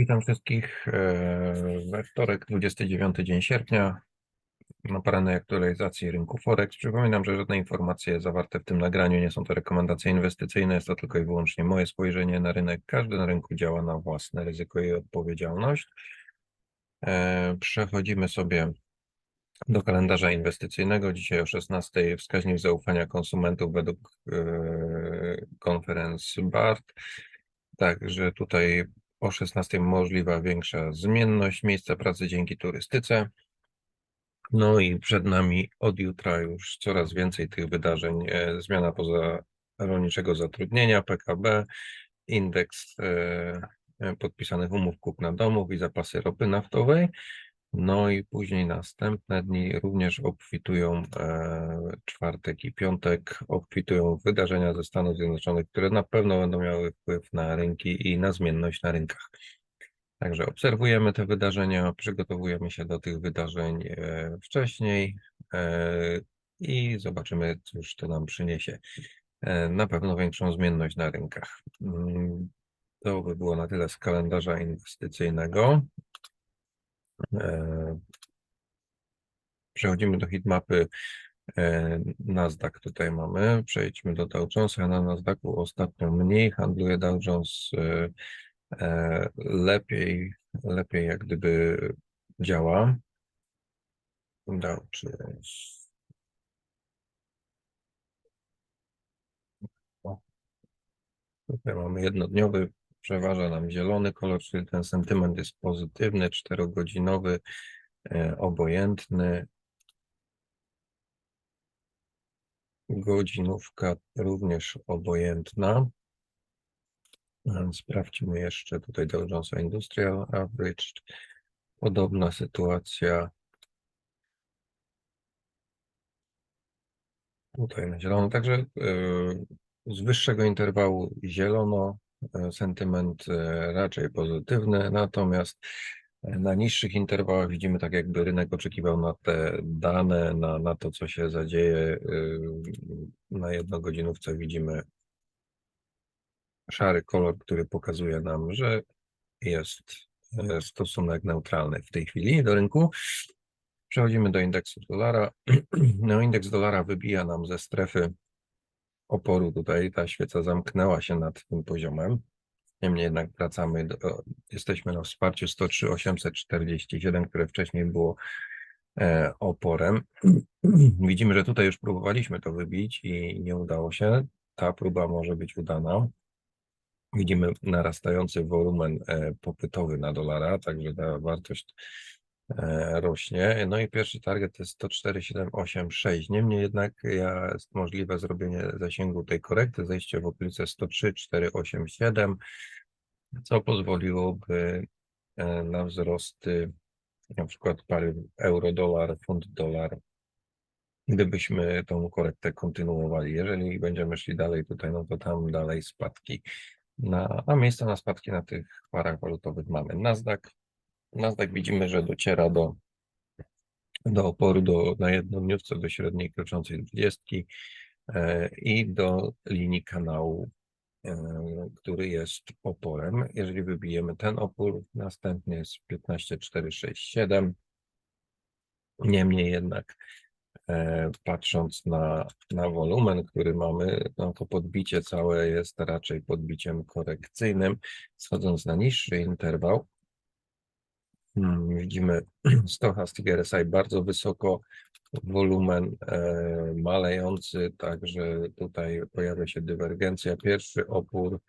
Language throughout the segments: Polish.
Witam wszystkich we wtorek, 29 dzień sierpnia na porannej aktualizacji rynku Forex. Przypominam, że żadne informacje zawarte w tym nagraniu nie są to rekomendacje inwestycyjne, jest to tylko i wyłącznie moje spojrzenie na rynek. Każdy na rynku działa na własne ryzyko i odpowiedzialność. E, Przechodzimy sobie do kalendarza inwestycyjnego. Dzisiaj o 16 wskaźnik zaufania konsumentów według e, konferencji BART. Także tutaj o 16 możliwa większa zmienność miejsca pracy dzięki turystyce. No i przed nami od jutra już coraz więcej tych wydarzeń. E, Zmiana poza rolniczego zatrudnienia, PKB, indeks e, e, podpisanych umów kupna domów i zapasy ropy naftowej. No i później następne dni również obfitują e, czwartek i piątek, obfitują wydarzenia ze Stanów Zjednoczonych, które na pewno będą miały wpływ na rynki i na zmienność na rynkach. Także obserwujemy te wydarzenia, przygotowujemy się do tych wydarzeń e, wcześniej e, i zobaczymy, cóż to nam przyniesie. Na pewno większą zmienność na rynkach. Mm, To by było na tyle z kalendarza inwestycyjnego. E, Przechodzimy do hitmapy e, Nasdaq tutaj mamy. Przejdźmy do Dow Jonesa. Na Nasdaqu ostatnio mniej handluje Dow Jones e, lepiej, lepiej jak gdyby działa. Dow Jones. Tutaj mamy jednodniowy, przeważa nam zielony kolor, czyli ten sentyment jest pozytywny, czterogodzinowy, e, obojętny. Godzinówka również obojętna. E, Sprawdźmy jeszcze tutaj Dow Jonesa Industrial Average. Podobna sytuacja. Tutaj na zielono. Także e, z wyższego interwału zielono, sentyment e, raczej pozytywny, natomiast e, na niższych interwałach widzimy tak jakby rynek oczekiwał na te dane, na, na to, co się zadzieje. e, Na jednogodzinówce widzimy szary kolor, który pokazuje nam, że jest e, stosunek neutralny w tej chwili do rynku. Przechodzimy do indeksu dolara. No, indeks dolara wybija nam ze strefy oporu tutaj. Ta świeca zamknęła się nad tym poziomem. Niemniej jednak wracamy, do, jesteśmy na wsparciu 103 847, które wcześniej było e, oporem. Widzimy, że tutaj już próbowaliśmy to wybić i nie udało się. Ta próba może być udana. Widzimy narastający wolumen e, popytowy na dolara, także ta wartość rośnie. No i pierwszy target to jest 104,786. Niemniej jednak ja- jest możliwe zrobienie zasięgu tej korekty, zejście w okolice 103,487, co pozwoliłoby e, na wzrosty na przykład pary euro-dolar, funt-dolar, gdybyśmy tą korektę kontynuowali. Jeżeli będziemy szli dalej tutaj, no to tam dalej spadki. Na, a miejsca na spadki na tych parach walutowych mamy Nasdaq. Nasdaq widzimy, że dociera do, do oporu do, na jednodniówce do średniej kroczącej 20 e, i do linii kanału, e, który jest oporem. Jeżeli wybijemy ten opór, następny jest 15,467. Niemniej jednak e, patrząc na, na wolumen, który mamy, no to podbicie całe jest raczej podbiciem korekcyjnym. Schodząc na niższy interwał, widzimy stochastic RSI bardzo wysoko, wolumen e, malejący, także tutaj pojawia się dywergencja. Pierwszy opór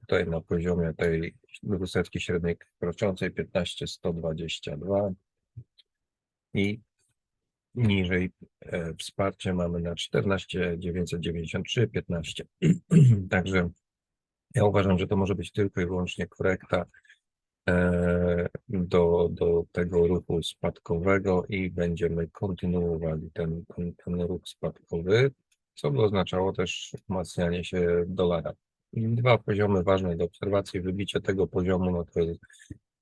tutaj na poziomie tej dwusetki średniej kroczącej 15,122 i niżej e, wsparcie mamy na 14,993, 15. Także ja uważam, że to może być tylko i wyłącznie korekta do, do tego ruchu spadkowego i będziemy kontynuowali ten, ten, ten ruch spadkowy, co by oznaczało też umacnianie się dolara. Dwa poziomy ważne do obserwacji. Wybicie tego poziomu, no to jest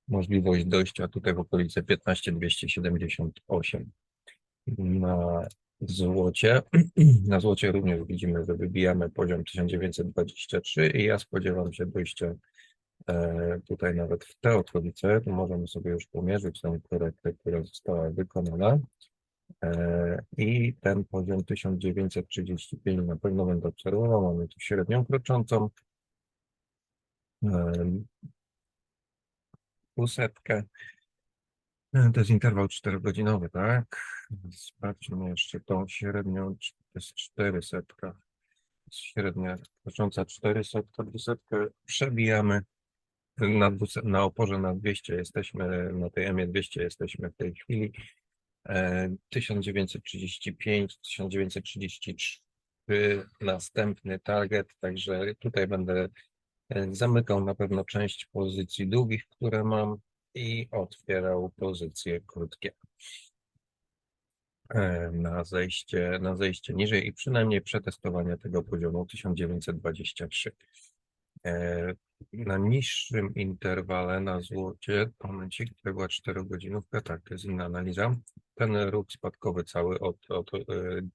możliwość dojścia tutaj w okolice 15,278 na złocie. Na złocie również widzimy, że wybijamy poziom 1923 i ja spodziewam się dojścia e, tutaj nawet w te okolice, to możemy sobie już pomierzyć tą korektę, która została wykonana. E, I ten poziom 1935 na pewno będę obserwował. Mamy tu średnią kroczącą. E, To jest interwał 4-godzinowy, tak? Sprawdźmy jeszcze tą średnią, to jest 400. Średnia krocząca 400, 200 przebijamy. Na, na oporze na 200 jesteśmy, na tej EMie 200 jesteśmy w tej chwili. E, 1935, 1933 następny target, także tutaj będę e, zamykał na pewno część pozycji długich, które mam i otwierał pozycje krótkie e, na zejście, na zejście niżej i przynajmniej przetestowanie tego poziomu 1923. E, Na niższym interwale na złocie, momencik, to była 4-godzinówka, tak, to jest inna analiza. Ten ruch spadkowy cały od, od e,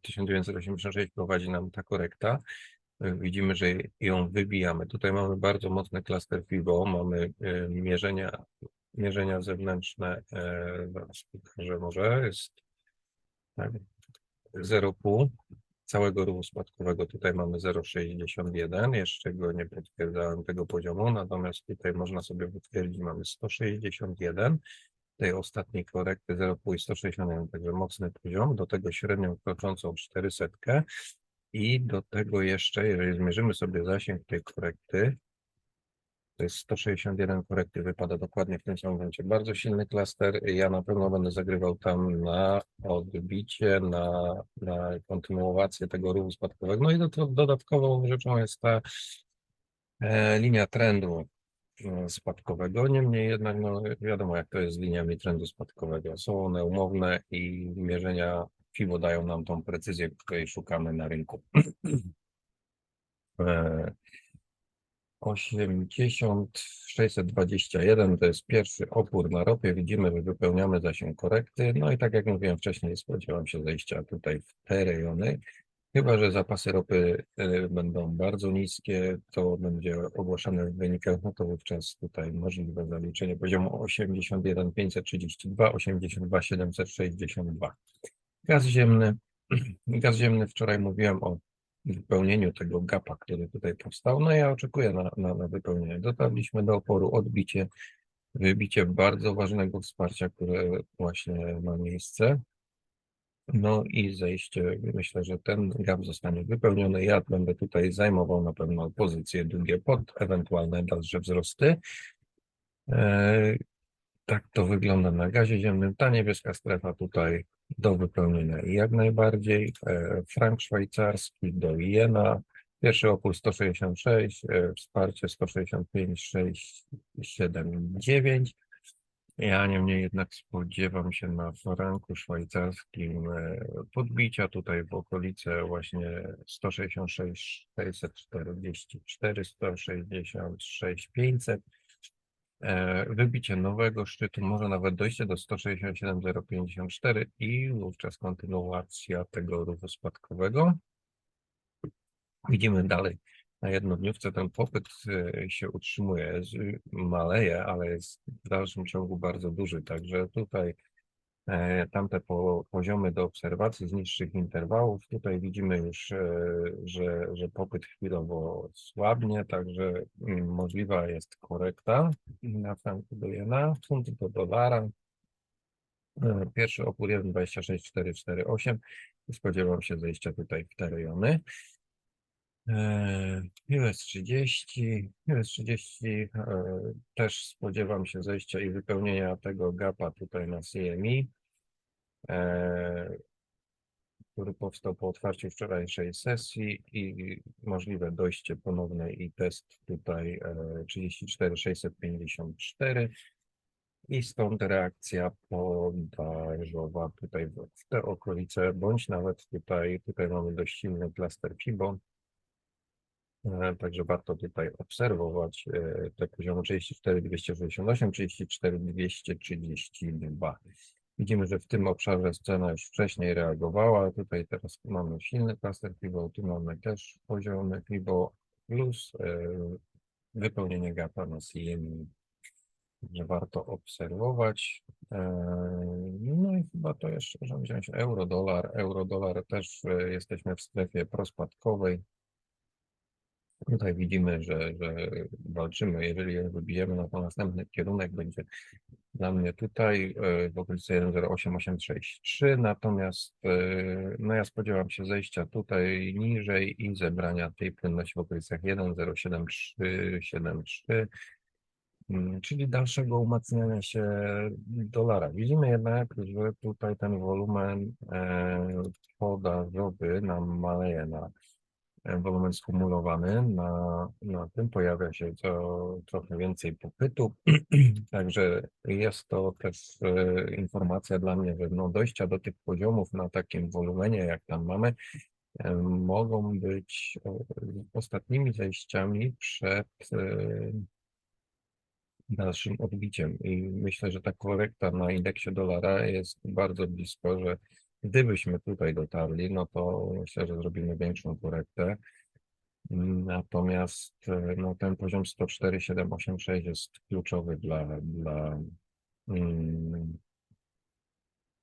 1986 prowadzi nam ta korekta. E, Widzimy, że ją wybijamy. Tutaj mamy bardzo mocny klaster FIBO, mamy e, mierzenia, mierzenia zewnętrzne, e, zaraz pokażę może, jest tak, 0,5 całego ruchu spadkowego. Tutaj mamy 0,61, jeszcze go nie potwierdzałem tego poziomu, natomiast tutaj można sobie potwierdzić, mamy 161, tej ostatniej korekty 0,5 i 161, także mocny poziom, do tego średnią kroczącą 400 i do tego jeszcze, jeżeli zmierzymy sobie zasięg tej korekty, to jest 161 korekty, wypada dokładnie w tym samym momencie. Bardzo silny klaster. Ja na pewno będę zagrywał tam na odbicie, na, na kontynuację tego ruchu spadkowego. No i do, dodatkową rzeczą jest ta e, linia trendu e, spadkowego. Niemniej jednak, no wiadomo, jak to jest z liniami trendu spadkowego. Są one umowne i mierzenia FIBO dają nam tą precyzję, której szukamy na rynku. E, 80 621 to jest pierwszy opór na ropie. Widzimy, że wypełniamy zasięg korekty. No i tak jak mówiłem wcześniej, spodziewam się zejścia tutaj w te rejony. Chyba, że zapasy ropy e, będą bardzo niskie, to będzie ogłaszane w wynikach, no to wówczas tutaj możliwe zaliczenie poziomu 81 532, 82 762. Gaz ziemny. Gaz ziemny wczoraj mówiłem o wypełnieniu tego gapa, który tutaj powstał. No ja oczekuję na, na, na wypełnienie. Dotarliśmy do oporu, odbicie, wybicie bardzo ważnego wsparcia, które właśnie ma miejsce. No i zejście, myślę, że ten gap zostanie wypełniony. Ja będę tutaj zajmował na pewno pozycje długie pod ewentualne dalsze wzrosty. E, tak to wygląda na gazie ziemnym. Ta niebieska strefa tutaj do wypełnienia i jak najbardziej. E, frank szwajcarski do jena. Pierwszy opór 166, e, wsparcie 165, 6, 7, 9. Ja niemniej jednak spodziewam się na franku szwajcarskim e, podbicia tutaj w okolice właśnie 166, 644, 166, 500. E, Wybicie nowego szczytu, może nawet dojście do 167,054 i wówczas kontynuacja tego ruchu spadkowego. Widzimy dalej na jednodniówce ten popyt e, się utrzymuje, maleje, ale jest w dalszym ciągu bardzo duży, także tutaj tamte po, poziomy do obserwacji z niższych interwałów, tutaj widzimy już, e, że, że popyt chwilowo słabnie, także mm, możliwa jest korekta na franku do jena, funty do dolara. E, Pierwszy opór 1,26448 i spodziewam się zejścia tutaj w te rejony. Eee, US 30, US 30 e, też spodziewam się zejścia i wypełnienia tego gapa tutaj na CME, e, który powstał po otwarciu wczorajszej sesji i możliwe dojście ponowne i test tutaj e, 34 654 i stąd reakcja podażowa tutaj w te okolice, bądź nawet tutaj, tutaj mamy dość silny klaster FIBO, Także warto tutaj obserwować e, te poziomy 34 268, 34 232. Widzimy, że w tym obszarze scena już wcześniej reagowała. Tutaj teraz mamy silny klaster FIBO, tu mamy też poziomy FIBO plus e, wypełnienie gapa na CME, że warto obserwować. No i chyba to jeszcze możemy wziąć euro, dolar. Euro, dolar też e, jesteśmy w strefie prospadkowej. Tutaj widzimy, że, że walczymy. Jeżeli je wybijemy, no to następny kierunek będzie dla mnie tutaj e, w okolicy 1.08.863, natomiast e, no ja spodziewam się zejścia tutaj niżej i zebrania tej płynności w okolicach 1.07373, mm, czyli dalszego umacniania się dolara. Widzimy jednak, że tutaj ten wolumen e, podażowy nam maleje na wolumen skumulowany. Na, na tym pojawia się co, trochę więcej popytu. Także jest to też e, informacja dla mnie, że no dojścia do tych poziomów na takim wolumenie, jak tam mamy, e, mogą być e, ostatnimi zejściami przed dalszym odbiciem. I myślę, że ta korekta na indeksie dolara jest bardzo blisko, że gdybyśmy tutaj dotarli, no to myślę, że zrobimy większą korektę. Natomiast e, no, ten poziom 104,786 jest kluczowy dla, dla, mm,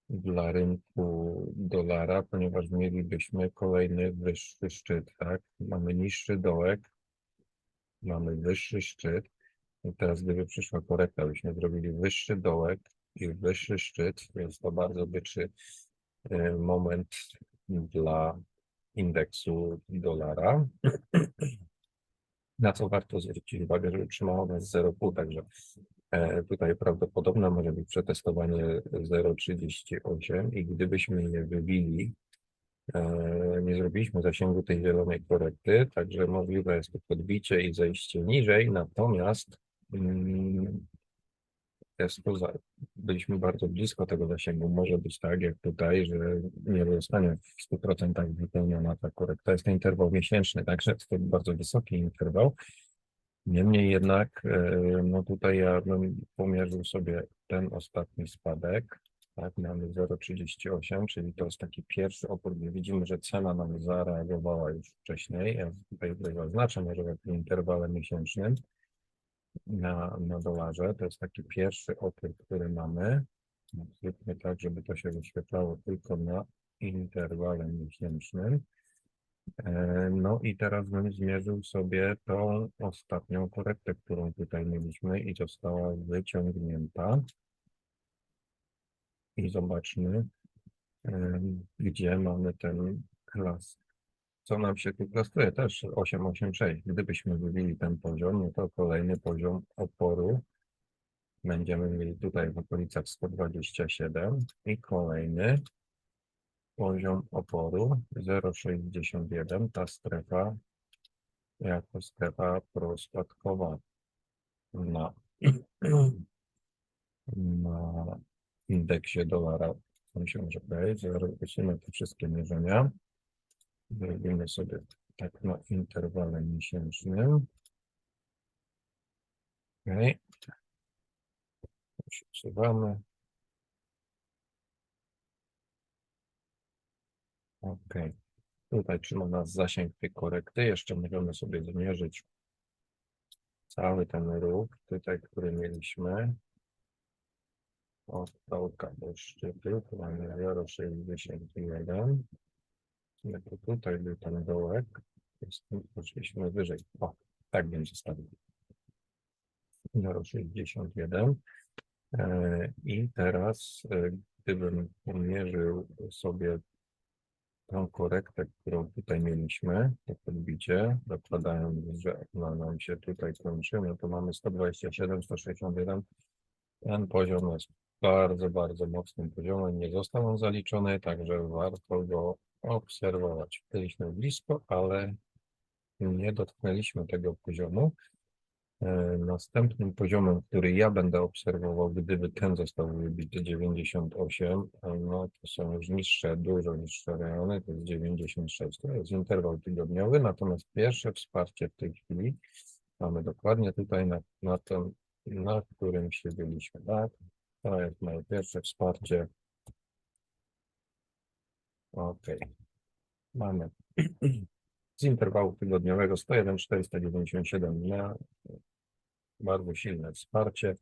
dla rynku dolara, ponieważ mielibyśmy kolejny wyższy szczyt, tak? Mamy niższy dołek, mamy wyższy szczyt. I teraz gdyby przyszła korekta, byśmy zrobili wyższy dołek i wyższy szczyt, więc to bardzo byczy e, moment dla indeksu dolara. Na co warto zwrócić uwagę, że utrzymało nas 0,5, także e, tutaj prawdopodobne może być przetestowanie 0,38 i gdybyśmy je wybili, e, nie zrobiliśmy zasięgu tej zielonej korekty, także możliwe jest to podbicie i zejście niżej, natomiast za, byliśmy bardzo blisko tego zasięgu. Może być tak, jak tutaj, że nie zostanie w 100% wypełniona ta korekta. Jest to interwał miesięczny, także jest to bardzo wysoki interwał. Niemniej jednak, e, no tutaj ja bym pomierzył sobie ten ostatni spadek. Tak, mamy 0,38, czyli to jest taki pierwszy opór, gdzie widzimy, że cena nam zareagowała już wcześniej. Ja tutaj to zaznaczę może w interwale miesięcznym na, na dolarze. To jest taki pierwszy opór, który mamy. Zróbmy tak, żeby to się wyświetlało tylko na interwale miesięcznym. E, No i teraz bym zmierzył sobie tą ostatnią korektę, którą tutaj mieliśmy i została wyciągnięta. I zobaczmy, em, gdzie mamy ten klas. Co nam się tu klasuje? Też 886. Gdybyśmy wybili ten poziom, no to kolejny poziom oporu będziemy mieli tutaj w okolicach 127 i kolejny poziom oporu 0,61. Ta strefa jako strefa prospadkowa na, na indeksie dolara. Się może powiedzieć, zobaczymy te wszystkie mierzenia. Zrobimy sobie tak na interwale miesięcznym. Okay. Przesuwamy. Ok. Tutaj trzyma nas zasięg tej korekty. Jeszcze możemy sobie zmierzyć cały ten ruch, tutaj, który mieliśmy. Od dołka do szczytu, tu mamy 0,61. No to tutaj był ten dołek, poszliśmy wyżej. O, tak będzie stawił. 0,61. E, I teraz, e, gdybym pomierzył sobie tą korektę, którą tutaj mieliśmy, to podbicie, zakładając, że ona nam się tutaj kończy, no to mamy 127, 161. Ten poziom jest bardzo, bardzo mocnym poziomem. Nie został on zaliczony, także warto go obserwować. Byliśmy blisko, ale nie dotknęliśmy tego poziomu. E, Następnym poziomem, który ja będę obserwował, gdyby ten został wybity 98, a no to są już niższe, dużo niższe rejony, to jest 96, to jest interwał tygodniowy, natomiast pierwsze wsparcie w tej chwili mamy dokładnie tutaj na, na tym, na którym się byliśmy, tak? To jest moje pierwsze wsparcie. Ok. Mamy z interwału tygodniowego 101 497 na bardzo silne wsparcie.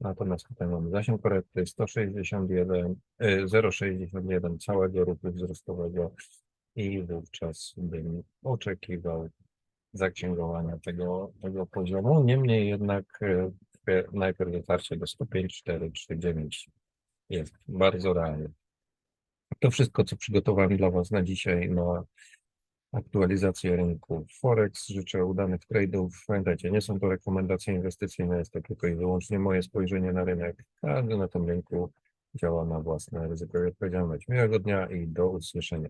Natomiast tutaj mamy zasięg korekty 161, e, 0,61 całego ruchu wzrostowego i wówczas bym oczekiwał zaksięgowania tego, tego poziomu. Niemniej jednak e, e, najpierw dotarcie do 105, 4, 3, 9 jest bardzo realne. To wszystko, co przygotowałem dla Was na dzisiaj na aktualizację rynku Forex. Życzę udanych trade'ów. Pamiętajcie, nie są to rekomendacje inwestycyjne, jest to tylko i wyłącznie moje spojrzenie na rynek. Każdy na tym rynku działa na własne ryzyko i odpowiedzialność. Miłego dnia i do usłyszenia.